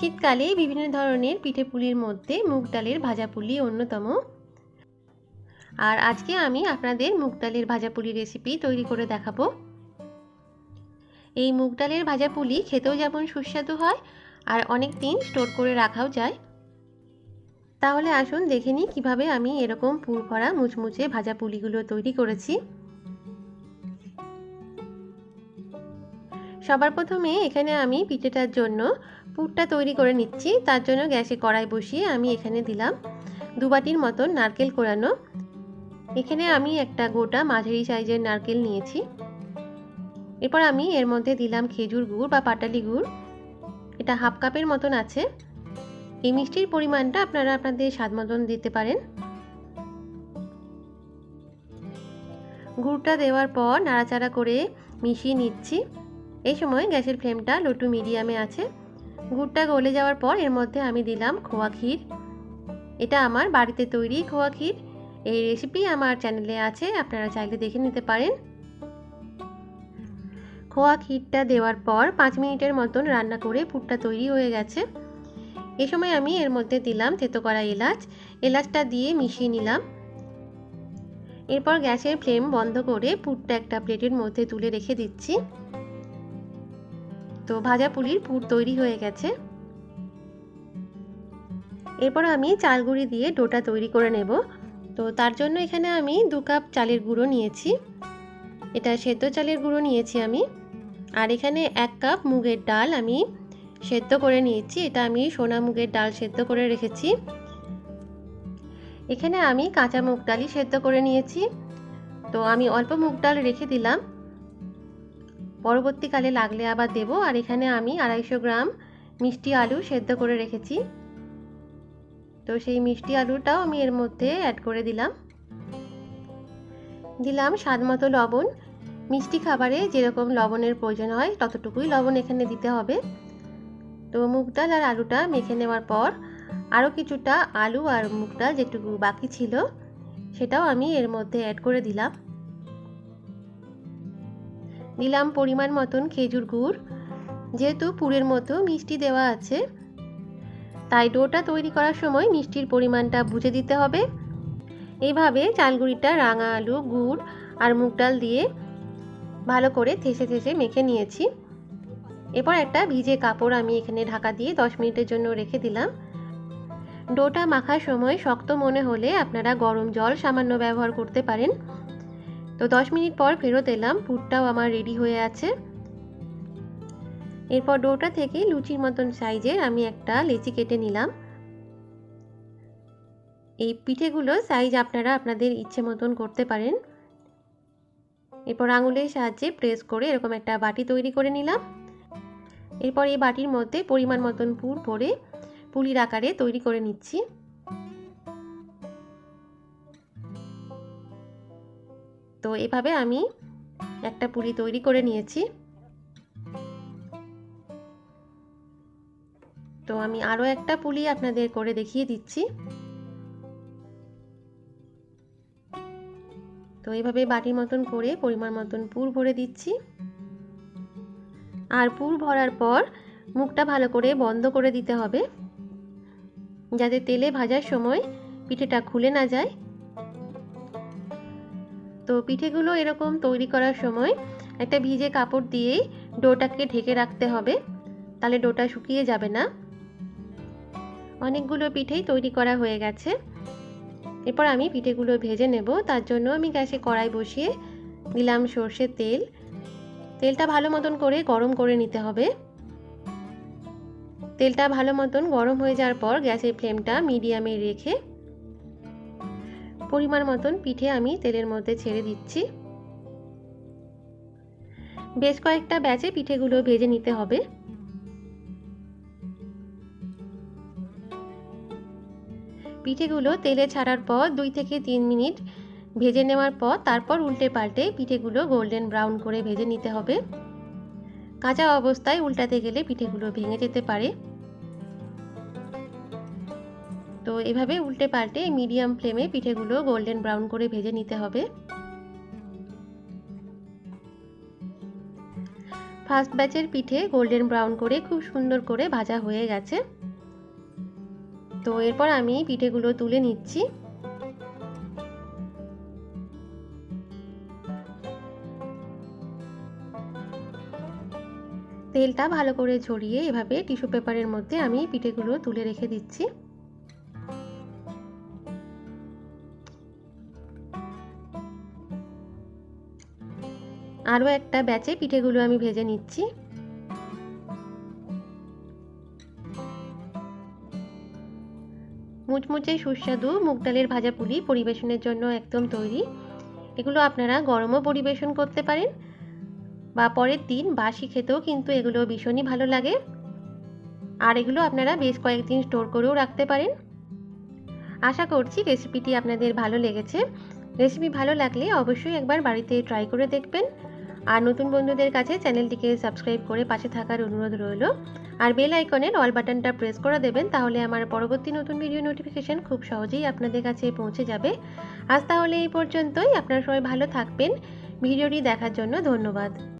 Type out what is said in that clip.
শীতকালে বিভিন্ন ধরনের পিঠে পুলির মধ্যে মুগ ডালের ভাজা পুলি অন্যতম। আর আজকে আমি আপনাদের মুগ ডালের ভাজা পুলি রেসিপি তৈরি করে দেখাবো। এই মুগ ডালের ভাজা পুলি খেতেও যেমন সুস্বাদু হয় আর অনেক দিন স্টোর করে রাখাও যায়। তাহলে আসুন দেখে নিই কীভাবে আমি এরকম পুর ভরা মুচমুচে ভাজা পুলিগুলো তৈরি করেছি। সবার প্রথমে এখানে আমি পিঠেটার জন্য পুরটা তৈরি করে নিচ্ছি। তার জন্য গ্যাসে কড়াই বসিয়ে আমি এখানে দিলাম দুবাটির মতন নারকেল কোরানো। এখানে আমি একটা গোটা মাঝারি সাইজের নারকেল নিয়েছি। এরপর আমি এর মধ্যে দিলাম খেজুর গুড় বা পাটালি গুড়। এটা হাফ কাপের মতন আছে। এই মিষ্টির পরিমাণটা আপনারা আপনাদের স্বাদ মতন দিতে পারেন। গুড়টা দেওয়ার পর নাড়াচাড়া করে মিশিয়ে নিচ্ছি। এই সময় গ্যাসের ফ্লেমটা লো টু মিডিয়ামে আছে। গুড়টা গলে যাওয়ার পর এর মধ্যে আমি দিলাম খোয়া ক্ষীর। এটা আমার বাড়িতে তৈরি খোয়া ক্ষীর। এই রেসিপি আমার চ্যানেলে আছে, আপনারা চাইলে দেখে নিতে পারেন। খোয়া ক্ষীরটা দেওয়ার পর পাঁচ মিনিটের মতন রান্না করে পুরটা তৈরি হয়ে গেছে। এ সময় আমি এর মধ্যে দিলাম থেতো করা এলাচ। এলাচটা দিয়ে মিশিয়ে নিলাম। এরপর গ্যাসের ফ্লেম বন্ধ করে পুরটা একটা প্লেটের মধ্যে তুলে রেখে দিচ্ছি। তো ভাজা পুলির পুর তৈরি হয়ে গেছে। এরপর আমি চাল গুঁড়ি দিয়ে ডোটা তৈরি করে নেব। তো তার জন্য এখানে আমি দু কাপ চালের গুঁড়ো নিয়েছি। এটা সেদ্ধ চালের গুঁড়ো নিয়েছি আমি। আর এখানে এক কাপ মুগের ডাল আমি সেদ্ধ করে নিয়েছি। এটা আমি সোনা মুগের ডাল সেদ্ধ করে রেখেছি। এখানে আমি কাঁচা মুগ ডালই সেদ্ধ করে নিয়েছি। তো আমি অল্প মুগ ডাল রেখে দিলাম। পরবর্তীকালে লাগলে আবার দেব, আর এখানে আমি আড়াইশো গ্রাম মিষ্টি আলু সেদ্ধ করে রেখেছি। তো সেই মিষ্টি আলুটাও আমি এর মধ্যে অ্যাড করে দিলাম। দিলাম স্বাদ মতো লবণ। মিষ্টি খাবারে যেরকম লবণের প্রয়োজন হয়, ততটুকুই লবণ এখানে দিতে হবে। তো মুগ ডাল আর আলুটা মেখে নেওয়ার পর আরও কিছুটা আলু আর মুগ ডাল যেটুকু বাকি ছিল, সেটাও আমি এর মধ্যে অ্যাড করে দিলাম। দিলাম পরিমাণ মতন খেজুর গুড়। যেহেতু পুরের মতো মিষ্টি দেওয়া আছে, তাই ডোটা তৈরি করার সময় মিষ্টির পরিমাণটা বুঝে দিতে হবে। এইভাবে চালগুড়িটা রাঙা আলু, গুড় আর মুগ ডাল দিয়ে ভালো করে থেসে থেসে মেখে নিয়েছি। এরপর একটা ভিজে কাপড় আমি এখানে ঢাকা দিয়ে দশ মিনিটের জন্য রেখে দিলাম। ডোটা মাখার সময় শক্ত মনে হলে আপনারা গরম জল সামান্য ব্যবহার করতে পারেন। তো দশ মিনিট পর ফেরত এলাম। পুরটাও আমার রেডি হয়ে আছে। এরপর ডোটা থেকে লুচির মতন সাইজের আমি একটা লেচি কেটে নিলাম। এই পিঠেগুলো সাইজ আপনারা আপনাদের ইচ্ছে মতন করতে পারেন। এরপর আঙুলের সাহায্যে প্রেস করে এরকম একটা বাটি তৈরি করে নিলাম। এরপর এই বাটির মধ্যে পরিমাণ মতন পুর ভরে পুলির আকারে তৈরি করে নিচ্ছি। তো এভাবে আমি একটা পুলি তৈরি করে নিয়েছি। তো আমি আরও একটা পুলি আপনাদের করে দেখিয়ে দিচ্ছি। তো এইভাবে বাটির মতন করে, পরিমাণ মতন পুর ভরে দিচ্ছি। আর পুর ভরার পর মুখটা ভালো করে বন্ধ করে দিতে হবে। যাতে তেলে ভাজার সময় পিঠেটা খুলে না যায়। তো পিঠেগুলো এরকম তৈরি করার সময় একটা ভিজে কাপড় দিয়েই ডোটাকে ঢেকে রাখতে হবে। তাহলে ডোটা শুকিয়ে যাবে না। অনেকগুলো পিঠেই তৈরি করা হয়ে গেছে। এরপর আমি পিঠেগুলো ভেজে নেব। তার জন্য আমি গ্যাসে কড়াই বসিয়ে দিলাম সর্ষের তেল। তেলটা ভালো মতন করে গরম করে নিতে হবে। তেলটা ভালো মতন গরম হয়ে যাওয়ার পর গ্যাসের ফ্লেমটা মিডিয়ামে রেখে পরিমাণ মতন পিঠে আমি তেলের মধ্যে ছেড়ে দিচ্ছি। বেশ কয়েকটা ব্যাচে পিঠেগুলো ভেজে নিতে হবে। পিঠেগুলো তেলে ছাড়ার পর দুই থেকে তিন মিনিট ভেজে নেওয়ার পর তারপর উল্টে পাল্টে পিঠেগুলো গোল্ডেন ব্রাউন করে ভেজে নিতে হবে। কাঁচা অবস্থায় উল্টাতে গেলে পিঠেগুলো ভেঙে যেতে পারে। তো এভাবে উল্টে পাল্টে মিডিয়াম ফ্লেমে পিঠেগুলো গোল্ডেন ব্রাউন করে ভেজে নিতে হবে। ফার্স্ট ব্যাচের পিঠে গোল্ডেন ব্রাউন করে খুব সুন্দর করে ভাজা হয়ে গেছে। তো এরপর আমি পিঠেগুলো তুলে নিচ্ছি। তেলটা ভালো করে ঝরিয়ে এভাবে টিস্যু পেপারের মধ্যে আমি পিঠেগুলো তুলে রেখে দিচ্ছি। আরও একটা ব্যাচে পিঠেগুলো আমি ভেজে নিচ্ছি। মুচমুচে সুস্বাদু মুগ ডালের ভাজা পুলি পরিবেশনের জন্য একদম তৈরি। এগুলো আপনারা গরমও পরিবেশন করতে পারেন বা পরের দিন বাসি খেতেও কিন্তু এগুলো ভীষণই ভালো লাগে। আর এগুলো আপনারা বেশ কয়েকদিন স্টোর করেও রাখতে পারেন। আশা করছি রেসিপিটি আপনাদের ভালো লেগেছে। রেসিপি ভালো লাগলে অবশ্যই একবার বাড়িতে ট্রাই করে দেখবেন। আর নতুন বন্ধুদের কাছে চ্যানেলটিকে সাবস্ক্রাইব করে পাশে থাকার অনুরোধ রইল। আর বেল আইকনের অল বাটনটা প্রেস করে দেবেন, তাহলে আমার পরবর্তী নতুন ভিডিও নোটিফিকেশান খুব সহজেই আপনাদের কাছে পৌঁছে যাবে। আজ তাহলে এই পর্যন্তই। আপনারা সবাই ভালো থাকবেন। ভিডিওটি দেখার জন্য ধন্যবাদ।